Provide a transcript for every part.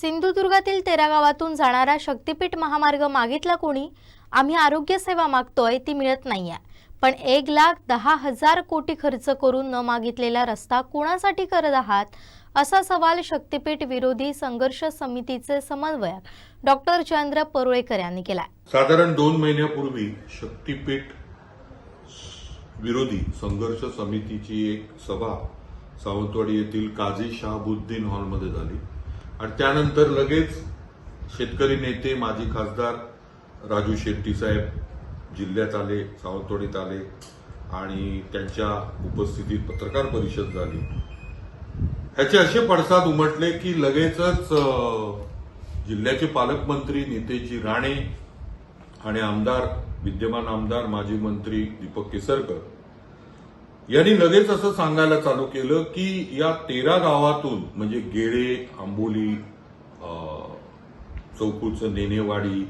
सिंधुदुर्गातील तेरा गावातून जाणारा शक्तीपीठ महामार्ग मागितला कोणी? आम्ही आरोग्य सेवा मागतोय ती मिळत नाहीये. पण एक लाख दहा हजार कोटी खर्च करून न मागितलेला रस्ता कोणासाठी करत आहात? असा सवाल शक्तीपीठ विरोधी संघर्ष समितीचे समन्वयक डॉक्टर चंद्र परुळेकर यांनी केला साधारण दोन महिन्यापूर्वी शक्तीपीठ विरोधी संघर्ष समितीची एक सभा सावंतवाडी येथील काझी शहाबुद्दीन हॉलमध्ये झाली. आणि त्यानंतर लगेच शेतकरी नेते माजी खासदार राजू शेट्टी साहेब जिल्ह्यात आले सावंतवाडीत आले आणि त्यांच्या उपस्थितीत पत्रकार परिषद झाली. ह्याचे असे पडसाद उमटले की लगेचच जिल्ह्याचे पालकमंत्री नितेजी राणे आणि आमदार विद्यमान आमदार माजी मंत्री दीपक केसरकर यांनी लगेच असं सांगायला चालू केलं की या तेरा गावातून म्हणजे गेडे आंबोली चौकूचं नेनेवाडी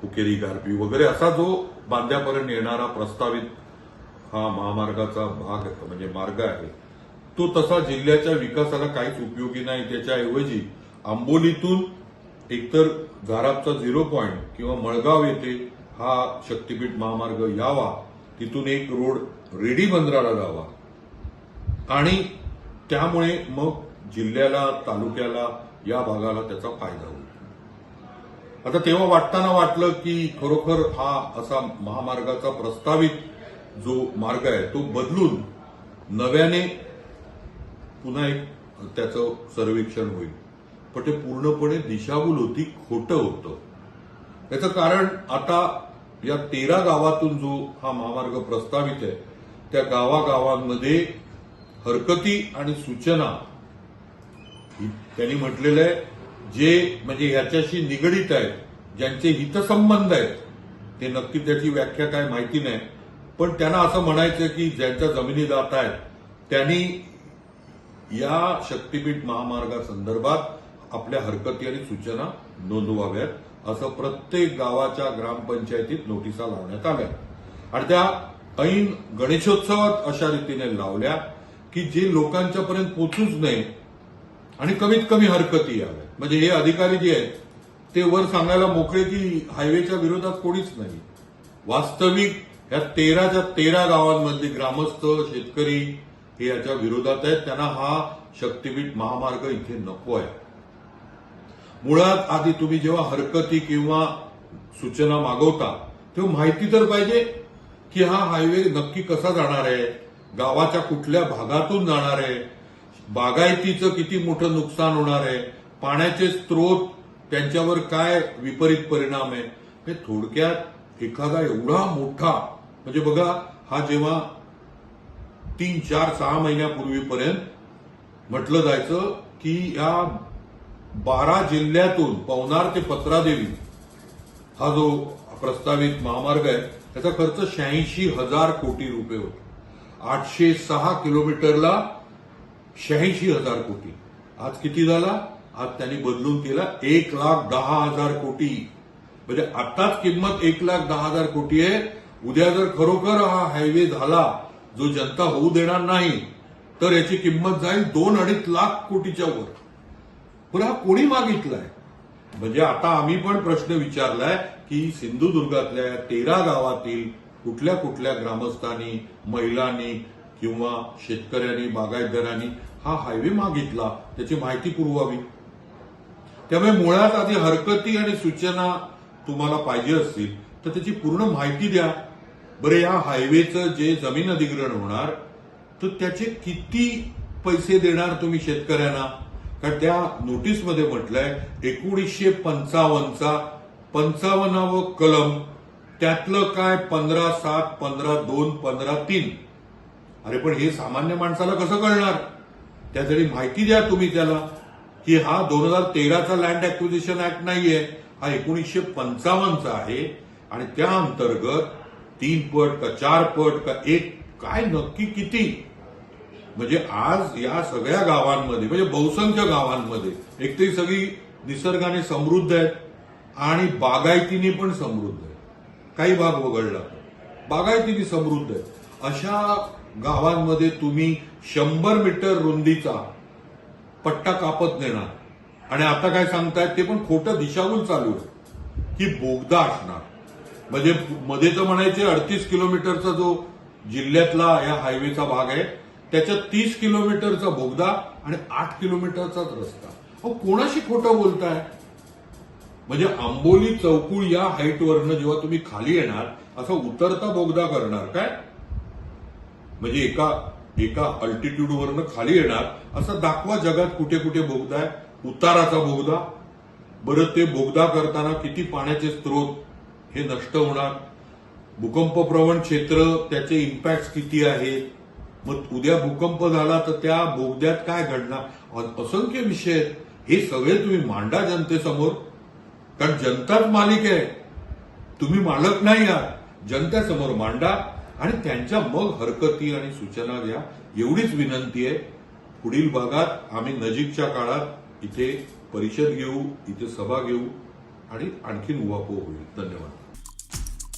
फुकेरी गारपी वगैरे असा जो बांध्यापर्यंत येणारा प्रस्तावित हा महामार्गाचा भाग म्हणजे मार्ग आहे तो तसा जिल्ह्याच्या विकासाला काहीच उपयोगी नाही. त्याच्याऐवजी आंबोलीतून एकतर झारापचा झिरो पॉईंट किंवा मळगाव येथे हा शक्तीपीठ महामार्ग यावा तिथून एक रोड रेडी बंदराला जावा. आणि त्यामुळे मग जिल्ह्याला तालुक्याला या भागाला त्याचा फायदा होईल. आता तेव्हा वाटताना वाटलं की खरोखर हा असा महामार्गाचा प्रस्तावित जो मार्ग आहे तो बदलून नव्याने पुन्हा एक त्याचं सर्वेक्षण होईल. पण ते पूर्णपणे दिशाभूल होती खोटं होतं. याचं कारण आता या तेरा गावातून जो हा महामार्ग प्रस्तावित आहे त्या गावागावांमध्ये हरकती आणि सूचना त्यांनी म्हटलेलं आहे जे म्हणजे ह्याच्याशी निगडीत आहेत ज्यांचे हितसंबंध आहेत ते नक्की त्याची व्याख्या काय माहिती नाही. पण त्यांना असं म्हणायचं की ज्यांच्या जमिनी जात आहेत त्यांनी या शक्तीपीठ महामार्गासंदर्भात आपल्या हरकती आणि सूचना नोंदवाव्यात. असं प्रत्येक गावाच्या ग्रामपंचायतीत नोटिसा लावण्यात आल्या. आणि त्या ऐन गणेशोत्सवात अशा रीतीने लावल्या की जे लोकांच्या पर्यंत पोचूच नये आणि कमीत कमी हरकती याव्या म्हणजे हे अधिकारी जे आहेत ते वर सांगायला मोकळे की हायवेच्या विरोधात कोणीच नाही. वास्तविक या तेराच्या तेरा गावांमधली ग्रामस्थ शेतकरी हे याच्या विरोधात आहेत. त्यांना हा शक्तीपीठ महामार्ग इथे नको आहे. मुळात आधी तुम्ही जेव्हा हरकती किंवा सूचना मागवता तेव्हा माहिती तर पाहिजे की हा हायवे नक्की कसा जाणार आहे गावाच्या कुठल्या भागातून जाणार आहे बागायतीचं किती मोठं नुकसान होणार आहे पाण्याचे स्रोत त्यांच्यावर काय विपरीत परिणाम आहे हे थोडक्यात एखादा एवढा मोठा म्हणजे बघा हा जेव्हा तीन चार सहा महिन्यापूर्वीपर्यंत म्हटलं जायचं की या बारा जिल्ह्यातून पवनार ते पत्रादेवी हा जो प्रस्तावित महामार्ग आहे त्याचा खर्च शहाऐंशी हजार कोटी रुपये होता. आठशे सहा किलोमीटरला शहाऐंशी हजार कोटी. आज किती झाला? आज त्यांनी बदलून केला एक लाख दहा हजार कोटी. म्हणजे आताच किंमत एक लाख दहा हजार कोटी आहे. उद्या जर खरोखर हा हायवे झाला जो जनता होऊ देणार नाही तर याची किंमत जाईल दोन अडीच लाख कोटीच्या वर. पण हा कोणी मागितलाय? म्हणजे आता आम्ही पण प्रश्न विचारलाय की सिंधुदुर्गातल्या तेरा गावातील कुठल्या कुठल्या ग्रामस्थांनी महिलांनी किंवा शेतकऱ्यांनी बागायतदारांनी हा हायवे मागितला त्याची माहिती पुरवावी. त्यामुळे मुळात आधी हरकती आणि सूचना तुम्हाला पाहिजे असतील तर त्याची पूर्ण माहिती द्या. बरं या हायवेचं जे जमीन अधिग्रहण होणार तर त्याचे किती पैसे देणार तुम्ही शेतकऱ्यांना? कारण त्या नोटीसमध्ये म्हटलंय एकोणीसशे पंचावन्नचा पंचावन्नावं कलम त्यातलं काय पंधरा सात पंधरा दोन पंधरा तीन. अरे पण हे सामान्य माणसाला कसं कळणार? त्यासाठी माहिती द्या तुम्ही त्याला की हा दोन हजार तेराचा लँड अक्विजिशन ऍक्ट नाहीये हा एकोणीसशे पंचावन्नचा आहे. आणि त्या अंतर्गत तीन पट का चार पट का एक काय नक्की किती? म्हणजे आज या सगळ्या गावांमध्ये म्हणजे बहुसंख्य गावांमध्ये एक तरी सगळी निसर्गाने समृद्ध आहेत आणि बागायतीने पण समृद्ध आहे काही भाग वगळला बागायतीने समृद्ध आहे अशा गावांमध्ये तुम्ही शंभर मीटर रुंदीचा पट्टा कापत नेणार. आणि आता काय सांगतायत ते पण खोटं दिशाभूल चालू आहे. की बोगदा असणार. म्हणजे मध्ये तर म्हणायचे अडतीस किलोमीटरचा जो जिल्ह्यातला या हायवेचा भाग आहे त्याच्यात तीस किलोमीटरचा बोगदा आणि आठ किलोमीटरचाच रस्ता. अहो कोणाशी खोटं बोलताय? म्हणजे आंबोली चौकुळ या हाईटवरनं जेव्हा तुम्ही खाली येणार असा उतरता बोगदा करणार काय? म्हणजे एका एका अल्टिट्यूडवरनं खाली येणार असा दाखवा जगात कुठे कुठे बोगदा आहे. उताराचा बोगदा. बरं ते बोगदा करताना किती पाण्याचे स्रोत हे नष्ट होणार? भूकंपप्रवण क्षेत्र त्याचे इम्पॅक्ट किती आहेत मग उद्या भूकंप झाला तर त्या बोगद्यात काय घडणार? असंख्य विषय आहेत. हे सगळे तुम्ही मांडा जनतेसमोर. कारण जनताच मालिक आहे. तुम्ही मालक नाही आहात. जनतेसमोर मांडा आणि त्यांच्या मग हरकती आणि सूचना घ्या एवढीच विनंती आहे. पुढील भागात आम्ही नजीकच्या काळात इथे परिषद घेऊ इथे सभा घेऊ आणि आणखीन उहापोह होईल धन्यवाद.